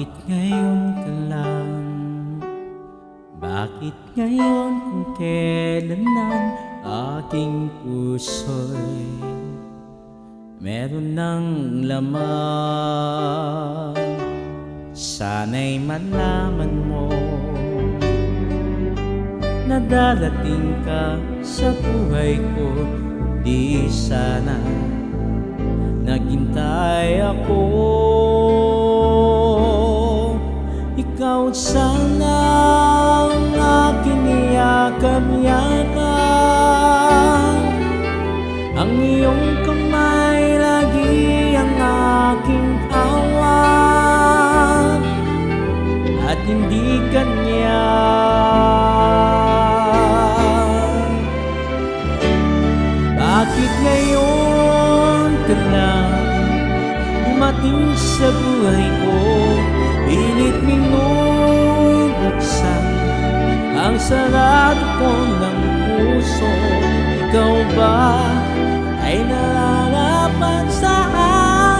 Bakit ngayon ka lang? Bakit ngayon kung kailanan aking puso'y meron ng laman? Sana'y malaman mo na darating ka sa buhay ko Di sana naghintay ako Sana ang aking iyakap-yakap Ang iyong kamay lagi ang aking hawak At hindi kanya. Bakit ngayon ka lang Dumating sa buhay ko sarado ko ng puso. Ikaw ba ay nararapat sa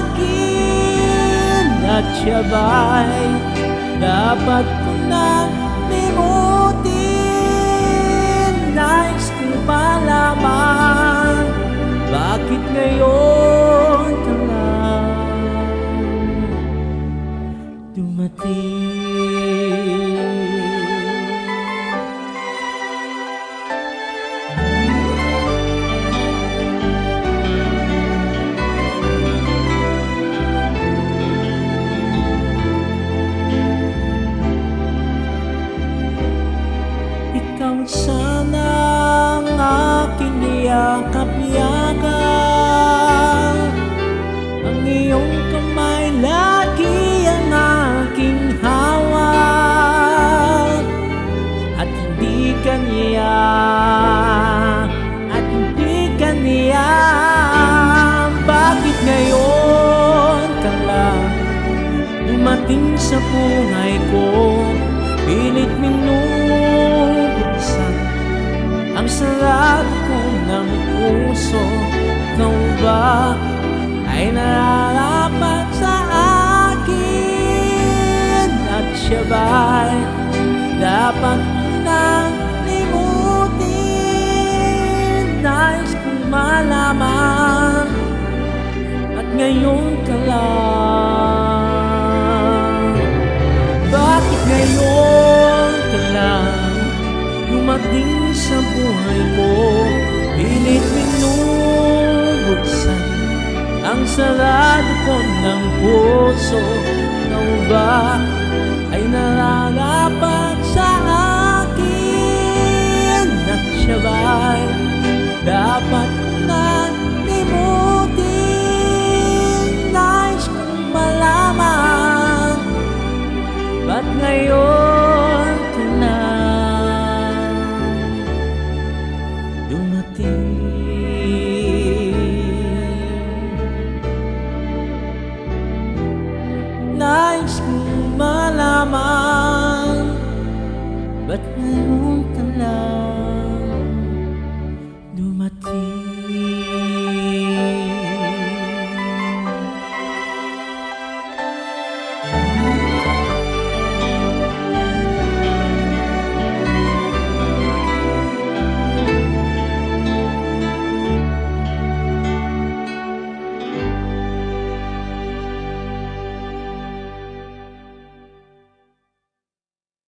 akin? At siya ba'y dapat ko na limutin Nais kong malaman Bakit ngayon Ikaw sana ang aking niyakap-yakap Ang iyong kamay lagi ang aking hawak. At hindi kanya At hindi kanya Bakit ngayon ka lang Dumating sa buhay ko? Pilit minubuksan Ang sarado ko ng puso Ikaw ba ay nararapat sa akin? At siya ba'y dapat nang limutin Nais kong malaman At ngayon ka lang. Bakit ngayon ka lang Dumating sa buhay ko Pilit minubuksan Ang sarado ko ng puso. Ikaw ba ay nararapat dumating. Nais kong malaman Ba't ngayon ka lang